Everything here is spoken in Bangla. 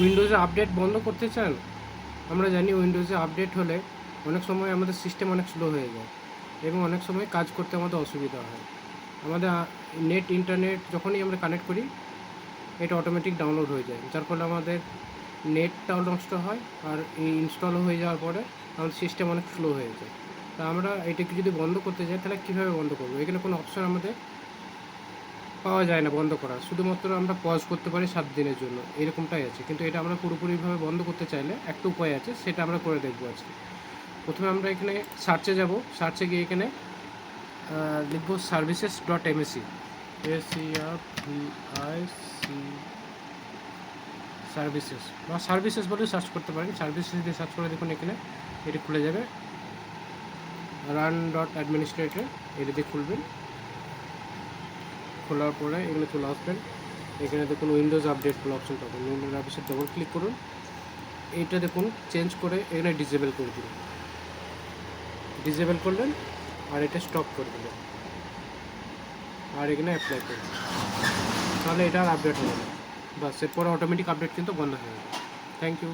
উইন্ডোজে আপডেট বন্ধ করতে চান? আমরা জানি উইন্ডোজে আপডেট হলে অনেক সময় আমাদের সিস্টেম অনেক স্লো হয়ে যায় এবং অনেক সময় কাজ করতে আমাদের অসুবিধা হয়। আমাদের নেট ইন্টারনেট যখনই আমরা কানেক্ট করি, এটা অটোমেটিক ডাউনলোড হয়ে যায়। যার ফলে আমাদের নেটটাও নষ্ট হয় আর এই ইনস্টল হয়ে যাওয়ার পরে আমাদের সিস্টেম অনেক স্লো হয়ে যায়। তা আমরা এটাকে যদি বন্ধ করতে চাই তাহলে কীভাবে বন্ধ করব? এখানে কোনো অপশান আমাদের পাওয়া যায় না বন্ধ করা। শুধুমাত্র আমরা পজ করতে পারি সাত দিনের জন্য। এরকমটাই আছে। কিন্তু এটা আমরা পুরোপুরিভাবে বন্ধ করতে চাইলে একটা উপায় আছে, সেটা আমরা করে দেখব আজকে। প্রথমে আমরা এখানে সার্চে যাব। সার্চে গিয়ে এখানে লিখব services dot MSC S C R V I C services বা সার্ভিসেস বলে সার্চ করতে পারেন। সার্ভিসেস দিয়ে সার্চ করে দেখুন এখানে। এটি খুলে যাবে। রান ডট অ্যাডমিনিস্ট্রেটর এটা দিয়ে খুলবেন। খোলার পরে এখানে চলে আসবেন। এখানে দেখুন উইন্ডোজ আপডেট বলে অপশন পাবেন। উইন্ডোজ আপডেট ডবল ক্লিক করুন। এইটা দেখুন চেঞ্জ করে এখানে ডিসেবল করে দিন ডিসেবল করলেন আর এটা স্টপ করে দিলেন। আর এখানে অ্যাপ্লাই করুন তাহলে এটা আর আপডেট হবে না। বাস এরপরে অটোমেটিক আপডেট কিন্তু বন্ধ হয়ে যাবে। Thank you